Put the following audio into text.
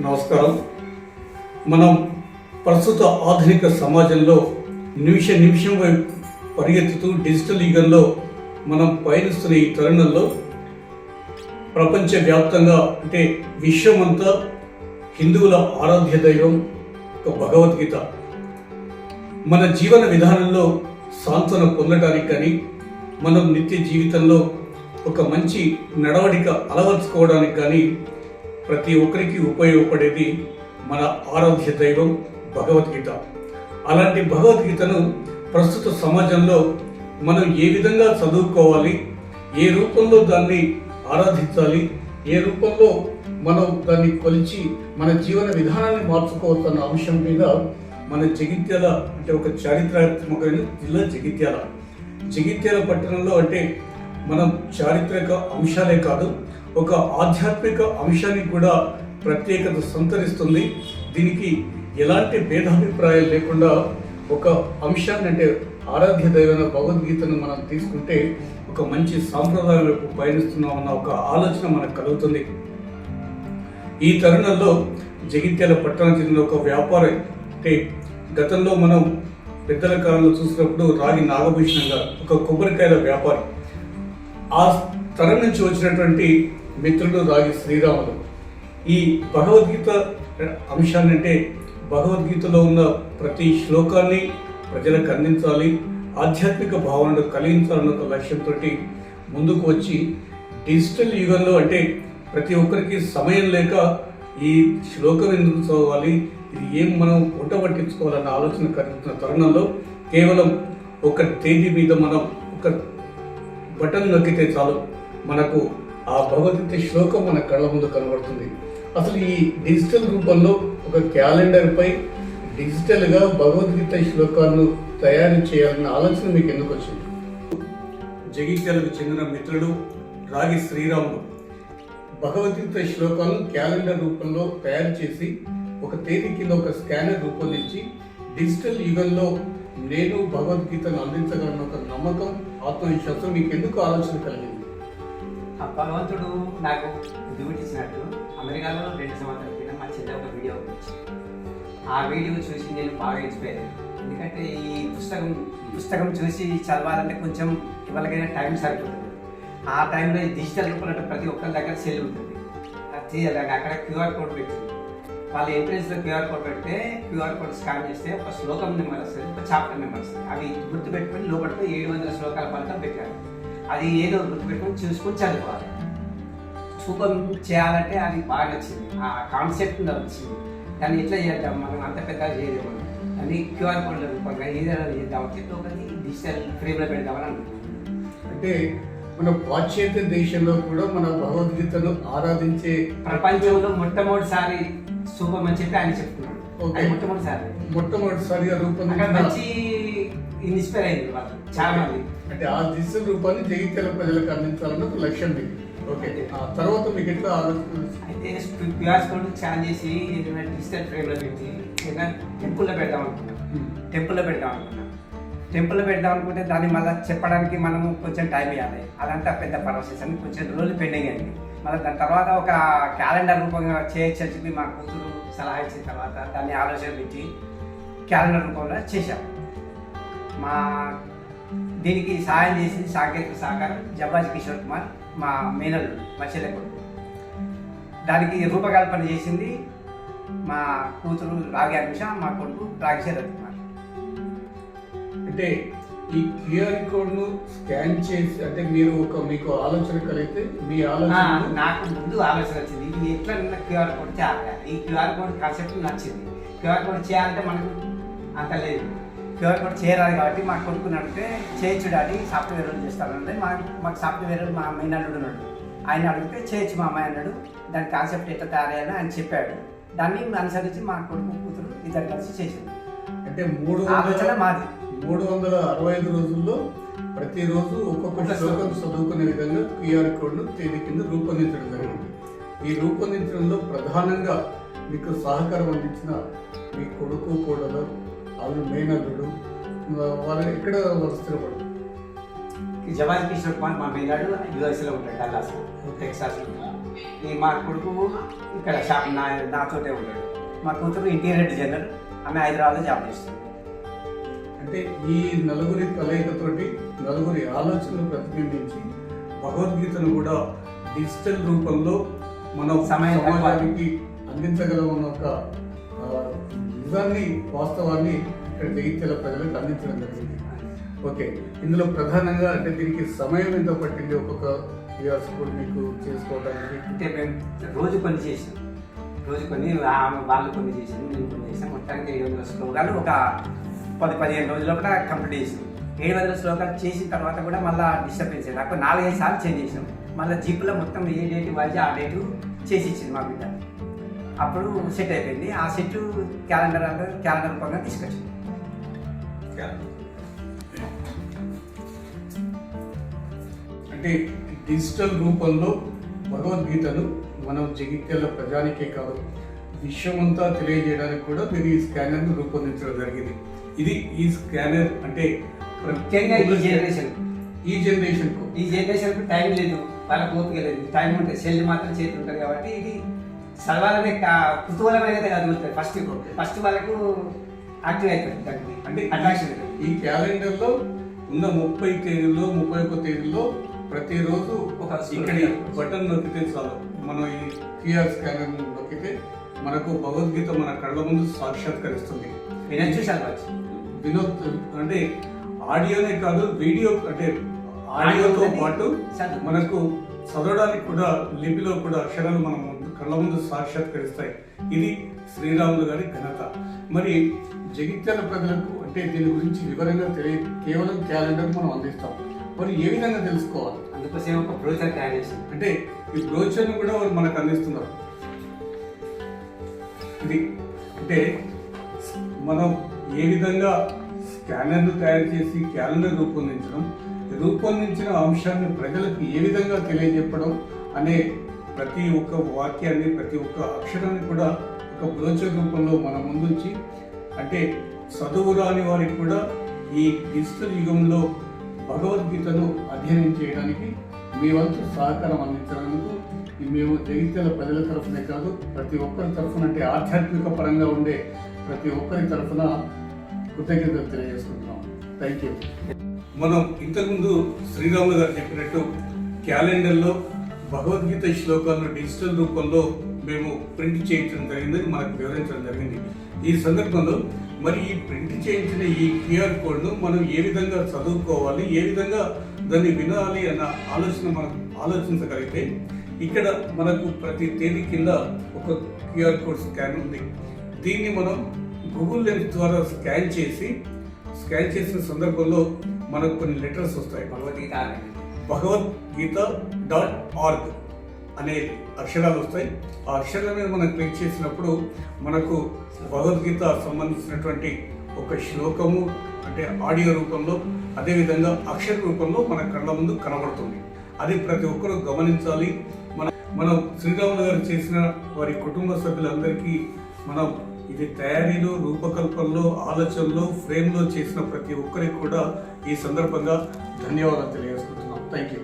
నమస్కారం. మనం ప్రస్తుత ఆధునిక సమాజంలో నిమిష నిమిషం వైపు పరిగెత్తుతూ డిజిటల్ యుగంలో మనం పయనిస్తున్న ఈ తరుణంలో ప్రపంచవ్యాప్తంగా అంటే విశ్వమంతా హిందువుల ఆరాధ్య దైవం ఒక భగవద్గీత. మన జీవన విధానంలో సాంత్వన పొందడానికి కానీ మనం నిత్య జీవితంలో ఒక మంచి నడవడిక అలవర్చుకోవడానికి కానీ ప్రతి ఒక్కరికి ఉపయోగపడేది మన ఆరాధ్య దైవం భగవద్గీత. అలాంటి భగవద్గీతను ప్రస్తుత సమాజంలో మనం ఏ విధంగా చదువుకోవాలి ఏ రూపంలో దాన్ని ఆరాధించాలి ఏ రూపంలో మనం దాన్ని కొలిచి మన జీవన విధానాన్ని మార్చుకోవాల్సిన అంశం మీద మన జగిత్యాల అంటే ఒక చారిత్రాత్మకమైన జిల్లా జగిత్యాల. జగిత్యాల పట్టణంలో అంటే మనం చారిత్రక అంశాలే కాదు ఒక ఆధ్యాత్మిక అంశానికి కూడా ప్రత్యేకత సంతరిస్తుంది. దీనికి ఎలాంటి భేదాభిప్రాయాలు లేకుండా ఒక అంశాన్ని అంటే ఆరాధ్య దైవమైన భగవద్గీతను మనం తీసుకుంటే ఒక మంచి సాంప్రదాయం వైపు పయనిస్తున్నామన్న ఒక ఆలోచన మనకు కలుగుతుంది. ఈ తరుణంలో జగిత్యాల పట్టణం చెందిన ఒక వ్యాపారి అంటే గతంలో మనం పెద్దల కాలంలో చూసినప్పుడు రాగి నాగభూషణం గారు ఒక కొబ్బరికాయల వ్యాపారి. ఆ తరం నుంచి వచ్చినటువంటి మిత్రుడు రాగి శ్రీరాములు ఈ భగవద్గీత అంశాన్ని అంటే భగవద్గీతలో ఉన్న ప్రతి శ్లోకాన్ని ప్రజలకు అందించాలి ఆధ్యాత్మిక భావనను కలిగించాలన్న ఒక లక్ష్యంతో ముందుకు వచ్చి డిజిటల్ యుగంలో అంటే ప్రతి ఒక్కరికి సమయం లేక ఈ శ్లోకం ఎందుకు చదవాలి ఇది ఏం మనం వంట పట్టించుకోవాలన్న ఆలోచన కలుగుతున్న తరుణంలో కేవలం ఒక తేదీ మీద మనం ఒక బటన్ నొక్కితే చాలు మనకు ఆ భగవద్గీత శ్లోకం మన కళ్ళ ముందు కనబడుతుంది. అసలు ఈ డిజిటల్ రూపంలో ఒక క్యాలెండర్పై డిజిటల్గా భగవద్గీత శ్లోకాలను తయారు చేయాలన్న ఆలోచన మీకు ఎందుకు వచ్చింది? జగిత్యాలకు చెందిన మిత్రుడు రాగి శ్రీరాములు భగవద్గీత శ్లోకాలను క్యాలెండర్ రూపంలో తయారు చేసి ఒక తేదీ కింద ఒక స్కానర్ రూపొందించి డిజిటల్ యుగంలో నేను భగవద్గీతను అందించగలను ఒక నమ్మకం ఆత్మవిశ్వాసం మీకు ఎందుకు ఆలోచన కలిగింది? భగవంతుడు నాకు డ్యూటీ ఇచ్చినట్టు అమెరికాలో రెండు సంవత్సరాల క్రితం మా చెల్లె ఒక వీడియో ఆ వీడియో చూసి నేను బాగా ఇన్స్పైర్ ఎందుకంటే ఈ పుస్తకం పుస్తకం చూసి చదవాలంటే కొంచెం ఇవాళకైనా టైం సరిపోతుంది. ఆ టైంలో డిజిటల్ రూపంలో ప్రతి ఒక్కరి దగ్గర సెల్ ఉంటుంది. అది చేయాలి అక్కడ క్యూఆర్ కోడ్ పెట్టింది. వాళ్ళ ఎంట్రెన్స్లో క్యూఆర్ కోడ్ పెడితే క్యూఆర్ కోడ్ స్కాన్ చేస్తే ఒక శ్లోకం నెంబర్ వస్తుంది ఒక చాప్టర్ నెంబర్ వస్తుంది. అవి గుర్తుపెట్టుకొని లోపలికి ఏడు వందల శ్లోకాల ఫలితం పెట్టారు. అది ఏదో గుర్తుపెట్టుకొని చూసుకొని చదువుకోవాలి. సూపర్ చేయాలంటే అది బాగా నచ్చింది. ఆ కాన్సెప్ట్ నాకు వచ్చింది దాన్ని ఎట్లా చేద్దాం? మనం అంత పెద్దగా చేయలేము. అని క్యూఆర్ కోడ్ రూపంగా ఏదైనా చేద్దాం చెప్పి ఒకటి డిజిటల్ ఫ్రేమ్లో పెడదామని అనుకుంటున్నాను. అంటే మన పాశ్చాత్య దేశంలో కూడా మన భగవద్గీతను ఆరాధించే ప్రపంచంలో మొట్టమొదటిసారి సూపర్ అని చెప్పి ఆయన చెప్తున్నాడు. మొట్టమొదటిసారి. మొట్టమొదటిసారిగా రూపొందించిన మంచి ఇన్స్పైర్ అయింది వాళ్ళు చాలా మంది. అంటే ఆ డిజిటల్ రూపాన్ని జగిత్యాల ప్రజలకు అందించాలన్న ఒక లక్ష్యం మీకు. ఓకే. ఆ తర్వాత మీకు ఎట్లా ఆలోచన? అయితే క్యూఆర్ కోడ్ ఛార్జ్ చేసి ఏదైనా డిజిటల్ ఫ్రేమ్లో పెట్టి ఏదైనా టెంపుల్లో పెడదాం అనుకున్నాం. టెంపుల్లో పెడదాం అనుకున్నాం. టెంపుల్లో పెడదాం అనుకుంటే దాన్ని మళ్ళీ చెప్పడానికి మనము కొంచెం టైం ఇవ్వాలి. అదంతా పెద్ద ప్రాసెస్ అని కొంచెం రోజులు పెండింగ్ అయింది మళ్ళీ దాని తర్వాత ఒక క్యాలెండర్ రూపంగా చేయొచ్చు అని చెప్పి మా కూతురు సలహా ఇచ్చిన తర్వాత దాన్ని ఆలోచన పెట్టి క్యాలెండర్ రూపంలో చేశాం. మా దీనికి సహాయం చేసింది సాంకేతిక సహకారం జబ్బాజీ కిషోర్ కుమార్ మా మేనల్లుడు మా చెల్లె కొడుకు. దానికి రూపకల్పన చేసింది మా కూతురు రాగి అనుష మా కొడుకు రాగి శరత్ కుమార్. అంటే ఈ క్యూఆర్ కోడ్ను స్కాన్ చేసి అంటే మీరు ఒక మీకు ఆలోచన కలిగితే మీ ఆలోచన నాకు ముందు ఆలోచన వచ్చింది. ఇది ఎట్లా క్యూఆర్ కోడ్ చేయాలి? ఈ క్యూఆర్ కోడ్ కాన్సెప్ట్ నచ్చింది. క్యూఆర్ కోడ్ చేయాలంటే మనకు అంత లేదు క్యూఆర్ కోడ్ చేయరాదు కాబట్టి మా కొడుకుని అడిగితే చేయొచ్చు డాడీ సాఫ్ట్వేర్ వాళ్ళు చేస్తానంటే మా మాకు సాఫ్ట్వేర్ మా అమ్మాయి అల్లుడు ఉన్నాడు ఆయన అడిగితే చేయొచ్చు మా అమ్మాయి అన్నాడు. దాని కాన్సెప్ట్ ఎట్లా తయారయ్యాలో ఆయన చెప్పాడు. దాన్ని అనుసరించి మా కొడుకు కూతురు ఇద్దరు కలిసి చేసింది అంటే మూడు ఆలోచన మాది. మూడు వందల అరవై ఐదు రోజుల్లో ప్రతిరోజు ఒక్కొక్క ఒక శ్లోకం చదువుకునే విధంగా క్యూఆర్ కోడ్ను తేదీ కింద రూపొందించడం జరిగింది. ఈ రూపొందించడంలో ప్రధానంగా మీకు సహకారం అందించిన మీ కొడుకు కోడలు వాళ్ళు మేనల్లుడు వాళ్ళు ఎక్కడ వాళ్ళు స్థిరపడు. జవాజ్ కిషోర్ కుమార్ మా మేనాడు యుఎస్లో ఉంటాడు డల్లాస్ టెక్సాస్ ఈ మా కొడుకు ఇక్కడ షాప్ నా నాతోటే ఉంటాడు. మా కూతురు ఇంటీరియర్ డిజైనర్ ఆమె హైదరాబాద్లో జాబ్ చేస్తుంది. అంటే ఈ నలుగురి కలయికతోటి నలుగురి ఆలోచనలు ప్రతిబింబించి భగవద్గీతను కూడా డిజిటల్ రూపంలో మనం సమయం. సమాజానికి అందించగలమన్న ఒక యుగాన్ని వాస్తవాన్ని ఇక్కడ జగిత్యాల ప్రజలకు అందించడం జరిగింది. ఓకే ఇందులో ప్రధానంగా అంటే దీనికి సమయం ఎంత పట్టింది ఒక్కొక్క ఇయర్స్ కూడా మీకు చేసుకోవడానికి. అంటే మేము రోజు కొన్ని చేసాం. రోజు కొన్ని ఆమె వాళ్ళు కొన్ని చేసాం నేను కొన్ని చేసాం మొత్తానికి ఏడు వందల శ్లోకాలు ఒక పది పదిహేను రోజుల్లో కూడా కంప్లీట్ చేసాం. ఏడు వందల శ్లోకాలు చేసిన తర్వాత కూడా మళ్ళీ డిస్టర్బెన్స్ అయ్యింది నాలుగైదు సార్లు చేంజ్ చేసాం. మళ్ళీ జీప్లో మొత్తం ఏ డేట్ ఇవ్వాలి ఆ డేటు చేసి ఇచ్చింది మా బిడ్డ. అప్పుడు సెట్ అయిపోయింది. ఆ సెట్ క్యాలెండర్ అంటే క్యాలెండర్ రూపంగా తీసుకొచ్చింది అంటే డిజిటల్ రూపంలో భగవద్గీతను మనం జగిత్యాల ప్రజానికే కాదు విశ్వమంతా తెలియజేయడానికి కూడా మీరు ఈ స్కానర్ను రూపొందించడం జరిగింది. ఇది ఈ స్కానర్ అంటే ముఖ్యంగా ఈ జనరేషన్ ఈ జనరేషన్కు. ఈ జనరేషన్కి టైం లేదు వాళ్ళకి ఓపిక లేదు. టైం ఉంటుంది సెల్ మాత్రం చేతి ఉంటుంది కాబట్టి ఇది చదవాలనే కుతూహలమైనది చదువుతుంది ఫస్ట్ ఫస్ట్ వాళ్ళకు యాక్టివ్ అవుతుంది దానికి. అంటే అట్రాక్షన్ ఈ క్యాలెండర్లో ఉన్న ముప్పై తేదీల్లో ముప్పై ఒక్క తేదీల్లో ప్రతిరోజు ఒక ఇక్కడి బటన్ నొక్కితే చాలు. మనం ఈ క్యూఆర్ స్కానర్ నొక్కితే మనకు భగవద్గీత మన కళ్ళ ముందు సాక్షాత్కరిస్తుంది. వినొచ్చు చదవచ్చు వినోద్ అంటే ఆడియోనే కాదు వీడియో అంటే ఆడియోతో పాటు. మనకు చదవడానికి కూడా లిపిలో కూడా అక్షరాలు మన కళ్ళ ముందు సాక్షాత్కరిస్తాయి. ఇది శ్రీరాములు గారి ఘనత. మరి జగిత్యాల ప్రజలకు అంటే దీని గురించి వివరంగా తెలియ కేవలం క్యాలెండర్ మనం అందిస్తాం. మరి ఏ విధంగా తెలుసుకోవాలి? అందుకోసం ఒక బ్రోచర్ తయారు చేసింది అంటే ఈ బ్రోచర్ను కూడా వాళ్ళు మనకు అందిస్తున్నారు. ఇది అంటే మనం ఏ విధంగా స్కానర్ను తయారు చేసి క్యాలెండర్ రూపొందించడం రూపొందించిన అంశాన్ని ప్రజలకు ఏ విధంగా తెలియజెప్పడం అనే ప్రతి ఒక్క వాక్యాన్ని ప్రతి ఒక్క అక్షరాన్ని కూడా ఒక బ్రోచర్ రూపంలో మన ముందుంచి అంటే చదువు రాని వారికి కూడా ఈ డిజిటల్ యుగంలో భగవద్గీతను అధ్యయనం చేయడానికి మీ వంతు సహకారం అందించడానికి మేము జగిత్యాల ప్రజల తరఫునే కాదు ప్రతి ఒక్కరి తరఫున అంటే ఆధ్యాత్మిక పరంగా ఉండే ప్రతి ఒక్కరి తరఫున కృతజ్ఞతలు తెలియజేసుకుంటున్నాం. థ్యాంక్ యూ మనం ఇంతకుముందు శ్రీరాములు గారు చెప్పినట్టు క్యాలెండర్లో భగవద్గీత శ్లోకాలను డిజిటల్ రూపంలో మేము ప్రింట్ చేయించడం జరిగిందని మనకు వివరించడం జరిగింది. ఈ సందర్భంలో మరి ఈ ప్రింట్ చేయించిన ఈ క్యూఆర్ కోడ్ను మనం ఏ విధంగా చదువుకోవాలి ఏ విధంగా దాన్ని వినాలి అన్న ఆలోచన మనం ఆలోచించగలిగితే ఇక్కడ మనకు ప్రతి తేదీ కింద ఒక క్యూఆర్ కోడ్ స్కాన్ ఉంది. దీన్ని మనం గూగుల్ లెన్స్ ద్వారా స్కాన్ చేసి స్కాన్ చేసిన సందర్భంలో మనకు కొన్ని లెటర్స్ వస్తాయి. భగవద్గీత భగవద్గీత డాట్ ఆర్గ్ అనే అక్షరాలు వస్తాయి. ఆ అక్షరాల మీద మనం క్లిక్ చేసినప్పుడు మనకు భగవద్గీత సంబంధించినటువంటి ఒక శ్లోకము అంటే ఆడియో రూపంలో అదేవిధంగా అక్షర రూపంలో మన కళ్ళ ముందు కనబడుతుంది. అది ప్రతి ఒక్కరూ గమనించాలి. మన మనం శ్రీరాములు గారు చేసిన వారి కుటుంబ సభ్యులందరికీ మనం ఇది తయారీలో రూపకల్పనలో ఆలోచనలో ఫ్రేమ్లో చేసిన ప్రతి ఒక్కరికి కూడా ఈ సందర్భంగా ధన్యవాదాలు తెలియజేసుకుంటున్నాం. Thank you